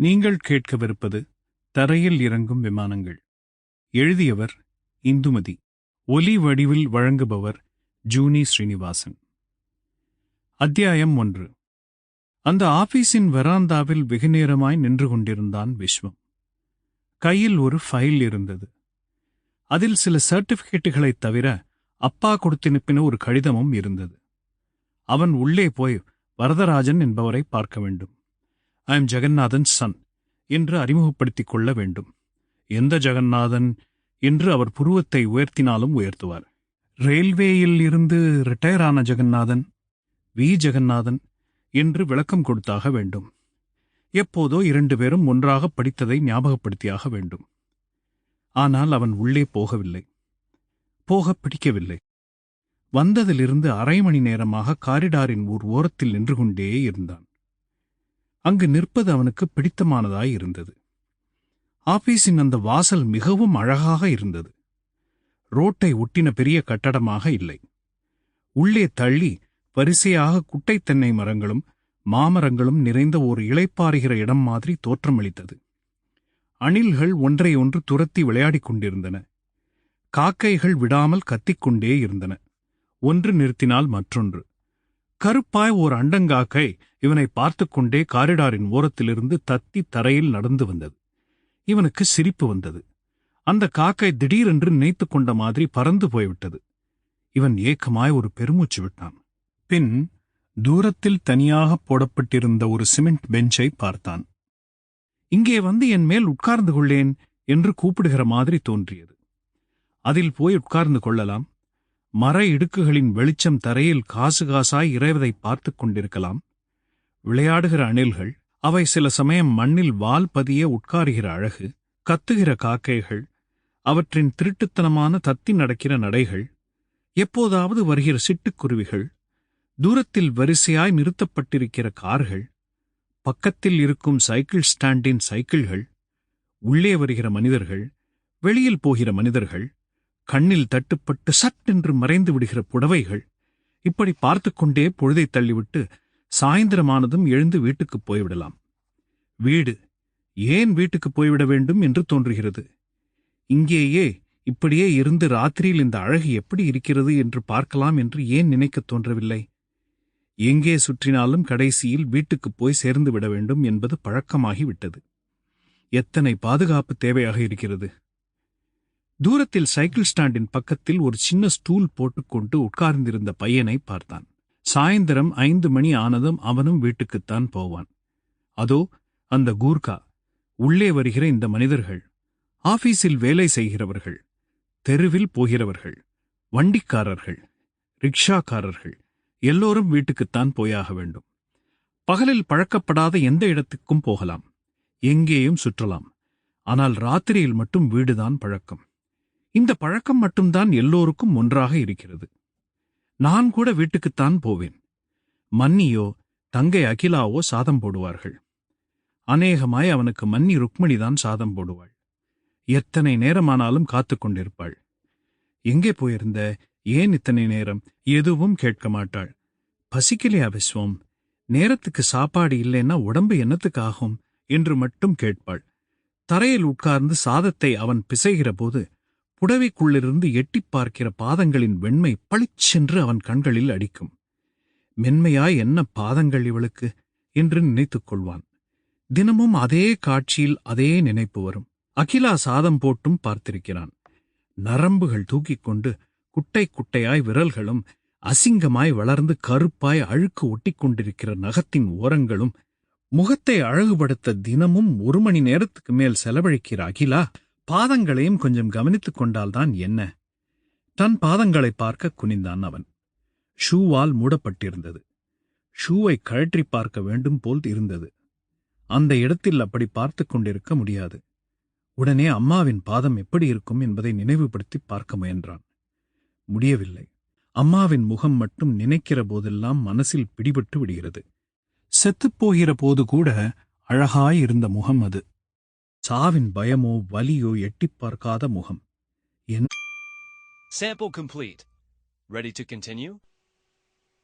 நீங்கள் கேட்கவிருப்பது தரையில் இறங்கும் விமானங்கள். எழுதியவர் இந்துமதி. ஒலி வடிவில் வழங்குபவர் ஜூனி ஸ்ரீனிவாசன். அத்தியாயம் ஒன்று. அந்த ஆபீஸின் வெராந்தாவில் வெகுநேரமாய் நின்று கொண்டிருந்தான் விஸ்வம். கையில் ஒரு ஃபைல் இருந்தது. அதில் சில சர்டிபிகேட்டுகளைத் தவிர அப்பா கொடுத்தனுப்பின ஒரு கடிதமும் இருந்தது. அவன் உள்ளே போய் வரதராஜன் என்பவரை பார்க்க வேண்டும். ஐ எம் ஜெகநாதன் சன் என்று அறிமுகப்படுத்திக் கொள்ள வேண்டும். எந்த ஜெகநாதன் என்று அவர் புருவத்தை உயர்த்தினாலும் உயர்த்துவார். ரயில்வேயில் இருந்து ரிட்டையர் ஆன ஜெகநாதன் வி. ஜெகநாதன் என்று விளக்கம் கொடுத்தாக வேண்டும். எப்போதோ இரண்டு பேரும் ஒன்றாக படித்ததை ஞாபகப்படுத்தியாக வேண்டும். ஆனால் அவன் உள்ளே போகவில்லை. போக பிடிக்கவில்லை. வந்ததிலிருந்து அரை மணி நேரமாக காரிடாரின் ஓர் ஓரத்தில் நின்று கொண்டே இருந்தான். அங்கு நிற்பது அவனுக்கு பிடித்தமானதாய் இருந்தது. ஆபீஸின் அந்த வாசல் மிகவும் அழகாக இருந்தது. ரோட்டை ஒட்டின பெரிய கட்டடமாக இல்லை. உள்ளே தள்ளி வரிசையாக குட்டைத் தென்னை மரங்களும் மாமரங்களும் நிறைந்த ஒரு இளைப்பாறுகிற இடம் மாதிரி தோற்றமளித்தது. அணில்கள் ஒன்றை ஒன்று துரத்தி விளையாடிக் கொண்டிருந்தன. காக்கைகள் விடாமல் கத்திக்கொண்டே இருந்தன. ஒன்று நிறுத்தினால் மற்றொன்று. கருப்பாய் ஓர் அண்டங்காக்கை இவனை பார்த்துக் கொண்டே காரிடாரின் ஓரத்திலிருந்து தத்தி தரையில் நடந்து வந்தது. இவனுக்கு சிரிப்பு வந்தது. அந்த காக்கை திடீரென்று நினைத்துக் கொண்ட மாதிரி பறந்து போய்விட்டது. இவன் ஏக்கமாய் ஒரு பெருமூச்சு விட்டான். பின் தூரத்தில் தனியாக போடப்பட்டிருந்த ஒரு சிமெண்ட் பெஞ்சை பார்த்தான். இங்கே வந்து என் மேல் உட்கார்ந்து கொள்ளேன் என்று கூப்பிடுகிற மாதிரி தோன்றியது. அதில் போய் உட்கார்ந்து கொள்ளலாம். மர இடுக்குகளின் வெளிச்சம் தரையில் காசு காசாய் இறைவதை பார்த்துக் கொண்டிருக்கலாம். விளையாடுகிற அணில்கள் அவை சில சமயம் மண்ணில் வால் பதிய உட்காருகிற அழகு கத்துகிற காக்கைகள் அவற்றின் திருட்டுத்தனமான தத்தி நடக்கிற நடைகள் எப்போதாவது வருகிற சிட்டுக்குருவிகள் தூரத்தில் வரிசையாய் நிறுத்தப்பட்டிருக்கிற கார்கள் பக்கத்தில் இருக்கும் சைக்கிள் ஸ்டாண்டின் சைக்கிள்கள் உள்ளே வருகிற மனிதர்கள் வெளியில் போகிற மனிதர்கள் கண்ணில் தட்டுப்பட்டு சட்டென்று மறைந்து விடுகிற புடவைகள் இப்படி பார்த்துக் கொண்டே பொழுதை தள்ளிவிட்டு சாயந்தரமானதும் எழுந்து வீட்டுக்குப் போய்விடலாம். வீடு ஏன் வீட்டுக்குப் போய்விட வேண்டும் என்று தோன்றுகிறது. இங்கேயே இப்படியே இருந்து ராத்திரியில் இந்த அழகு எப்படி இருக்கிறது என்று பார்க்கலாம் என்று ஏன் நினைக்கத் தோன்றவில்லை? எங்கே சுற்றினாலும் கடைசியில் வீட்டுக்குப் போய் சேர்ந்து விட வேண்டும் என்பது பழக்கமாகிவிட்டது. எத்தனை பாதுகாப்பு தேவையாக இருக்கிறது? தூரத்தில் சைக்கிள் ஸ்டாண்டின் பக்கத்தில் ஒரு சின்ன ஸ்டூல் போட்டுக்கொண்டு உட்கார்ந்திருந்த பையனை பார்த்தான். சாயந்தரம் ஐந்து மணி ஆனதும் அவனும் வீட்டுக்குத்தான் போவான். அதோ அந்த கூர்கா உள்ளே வருகிற இந்த மனிதர்கள் ஆபீஸில் வேலை செய்கிறவர்கள் தெருவில் போகிறவர்கள் வண்டிக்காரர்கள் ரிக்ஷாக்காரர்கள் எல்லோரும் வீட்டுக்குத்தான் போயாக வேண்டும். பகலில் பழக்கப்படாத எந்த இடத்துக்கும் போகலாம். எங்கேயும் சுற்றலாம். ஆனால் ராத்திரியில் மட்டும் வீடுதான் பழக்கம். இந்த பழக்கம் மட்டும்தான் எல்லோருக்கும் ஒன்றாக இருக்கிறது. நான் கூட வீட்டுக்குத்தான் போவேன். மன்னியோ தங்கை அகிலாவோ சாதம் போடுவார்கள். அநேகமாய் அவனுக்கு மன்னி ருக்மணிதான் சாதம் போடுவாள். எத்தனை நேரமானாலும் காத்துக் கொண்டிருப்பாள். எங்கே போயிருந்த? ஏன் இத்தனை நேரம்? எதுவும் கேட்க மாட்டாள். பசிக்கலையா விஸ்வம்? நேரத்துக்கு சாப்பாடு இல்லைன்னா உடம்பு என்னத்துக்காகும்? என்று மட்டும் கேட்பாள். தரையில் உட்கார்ந்து சாதத்தை அவன் பிசைகிற போது புடவைக்குள்ளிருந்து எட்டிப் பார்க்கிற பாதங்களின் வெண்மை பளிச்சென்று அவன் கண்களில் அடிக்கும். மென்மையாய் என்ன பாதங்கள் இவளுக்கு? என்று நினைத்துக் கொள்வான். தினமும் அதே காட்சியில் அதே நினைப்பு வரும். அகிலா சாதம் போட்டும் பார்த்திருக்கிறான். நரம்புகள் தூக்கிக் கொண்டு குட்டை குட்டையாய் விரல்களும் அசிங்கமாய் வளர்ந்து கருப்பாய் அழுக்கு ஒட்டிக் கொண்டிருக்கிற நகத்தின் ஓரங்களும் முகத்தை அழகுபடுத்த தினமும் ஒரு மணி நேரத்துக்கு மேல் செலவழிக்கிற அகிலா பாதங்களையும் கொஞ்சம் கவனித்துக் கொண்டால்தான் என்ன? தன் பாதங்களை பார்க்க குனிந்தான் அவன். ஷூவால் மூடப்பட்டிருந்தது. ஷூவை கழற்றி பார்க்க வேண்டும் போல் இருந்தது. அந்த இடத்தில் அப்படி பார்த்துக் கொண்டிருக்க முடியாது. உடனே அம்மாவின் பாதம் எப்படி இருக்கும் என்பதை நினைவுபடுத்தி பார்க்க முயன்றான். முடியவில்லை. அம்மாவின் முகம் மட்டும் நினைக்கிற போதெல்லாம் மனசில் பிடிபட்டு விடுகிறது. செத்துப்போகிற போது கூட அழகாயிருந்த முகம் அது. சாவின் பயமோ வலியோ எட்டிப் பார்க்காத முகம் Sample complete. Ready to continue?